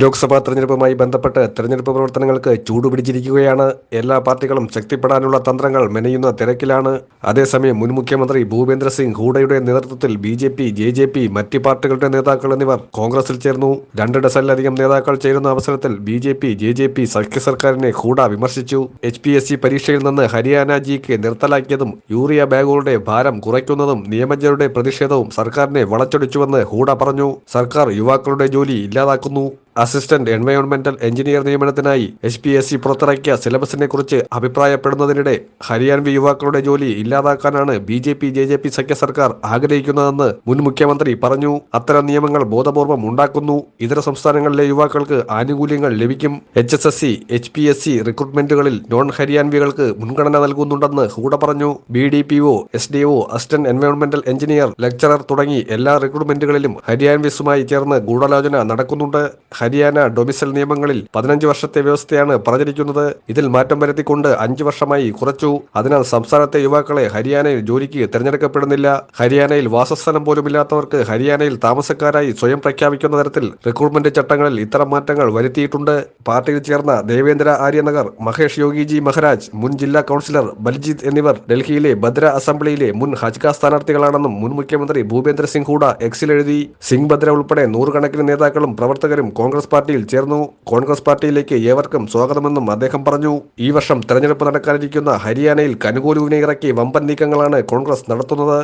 ലോക്സഭാ തെരഞ്ഞെടുപ്പുമായി ബന്ധപ്പെട്ട് തെരഞ്ഞെടുപ്പ് പ്രവർത്തനങ്ങൾക്ക് ചൂടുപിടിച്ചിരിക്കുകയാണ്. എല്ലാ പാർട്ടികളും ശക്തിപ്പെടാനുള്ള തന്ത്രങ്ങൾ മെനയുന്ന തിരക്കിലാണ്. അതേസമയം മുൻ മുഖ്യമന്ത്രി ഭൂപേന്ദ്ര സിംഗ് ഹൂഡയുടെ നേതൃത്വത്തിൽ B J P J J P മറ്റ് പാർട്ടികളുടെ നേതാക്കൾ എന്നിവർ കോൺഗ്രസിൽ ചേർന്നു. രണ്ട് ഡസനിലധികം നേതാക്കൾ ചേരുന്ന അവസരത്തിൽ B J P J J P സഖ്യ സർക്കാരിനെ ഹൂഡ വിമർശിച്ചു. എച്ച് പി എസ് സി പരീക്ഷയിൽ നിന്ന് ഹരിയാന ജിക്ക് നിർത്തലാക്കിയതും യൂറിയ ബാഗുകളുടെ ഭാരം കുറയ്ക്കുന്നതും നിയമജ്ഞരുടെ പ്രതിഷേധവും സർക്കാരിനെ വളച്ചൊടിച്ചുവെന്ന് ഹൂഡ പറഞ്ഞു. സർക്കാർ യുവാക്കളുടെ ജോലി ഇല്ലാതാക്കുന്നു. അസിസ്റ്റന്റ് എൻവയോൺമെന്റൽ എഞ്ചിനീയർ നിയമനത്തിനായി എച്ച് പി എസ് സി പുറത്തിറക്കിയ സിലബസിനെ കുറിച്ച് അഭിപ്രായപ്പെടുന്നതിനിടെ ഹരിയാൻവി യുവാക്കളുടെ ജോലി ഇല്ലാതാക്കാനാണ് B J P J J P സഖ്യ സർക്കാർ ആഗ്രഹിക്കുന്നതെന്ന് മുൻ മുഖ്യമന്ത്രി പറഞ്ഞു. അത്തരം നിയമങ്ങൾ ബോധപൂർവം ഉണ്ടാക്കുന്നു. ഇതര സംസ്ഥാനങ്ങളിലെ യുവാക്കൾക്ക് ആനുകൂല്യങ്ങൾ ലഭിക്കും. H S S C H P S C റിക്രൂട്ട്മെന്റുകളിൽ non ഹരിയാൻവികൾക്ക് മുൻഗണന നൽകുന്നുണ്ടെന്ന് ഹൂഡ പറഞ്ഞു. B D P O S D O assistant എൻവയോൺമെന്റൽ engineer lecturer തുടങ്ങി എല്ലാ റിക്രൂട്ട്മെന്റുകളിലും ഹരിയാൻവിസുമായി ചേർന്ന് ഗൂഢാലോചന നടക്കുന്നുണ്ട്. ഹരിയാന ഡൊമിസൽ നിയമങ്ങളിൽ പതിനഞ്ച് വർഷത്തെ വ്യവസ്ഥയാണ് പറഞ്ഞിരിക്കുന്നത് ഇതിൽ മാറ്റം വരുത്തിക്കൊണ്ട് അഞ്ചു വർഷമായി കുറച്ചു. അതിനാൽ സംസ്ഥാനത്തെ യുവാക്കളെ ഹരിയാനയിൽ ജോലിക്ക് തിരഞ്ഞെടുക്കപ്പെടുന്നില്ല. ഹരിയാനയിൽ വാസസ്ഥലം പോലുമില്ലാത്തവർക്ക് ഹരിയാനയിൽ താമസക്കാരായി സ്വയം പ്രഖ്യാപിക്കുന്ന തരത്തിൽ റിക്രൂട്ട്മെന്റ് ചട്ടങ്ങളിൽ ഇത്തരം മാറ്റങ്ങൾ വരുത്തിയിട്ടുണ്ട്. പാർട്ടിയിൽ ചേർന്ന ദേവേന്ദ്ര ആര്യനഗർ മഹേഷ് യോഗിജി മഹരാജ് മുൻ ജില്ലാ കൌൺസിലർ ബൽജിത്ത് എന്നിവർ ഡൽഹിയിലെ ഭദ്ര അസംബ്ലിയിലെ മുൻ ഹജ്ക സ്ഥാനാർത്ഥികളാണെന്നും മുൻ മുഖ്യമന്ത്രി ഭൂപേന്ദ്ര സിംഗ് ഹൂഡ എക്സിലെഴുതി സിംഗ് ഭദ്ര ഉൾപ്പെടെ നൂറുകണക്കിന് നേതാക്കളും പ്രവർത്തകരും കോൺഗ്രസ് പാർട്ടിയിൽ ചേർന്നു. കോൺഗ്രസ് പാർട്ടിയിലേക്ക് ഏവർക്കും സ്വാഗതമെന്നും അദ്ദേഹം പറഞ്ഞു. ഈ വർഷം തെരഞ്ഞെടുപ്പ് നടക്കാനിരിക്കുന്ന ഹരിയാനയിൽ കനുകൂലുവിനെ ഇറക്കി വമ്പൻ നീക്കങ്ങളാണ് കോൺഗ്രസ് നടത്തുന്നത്.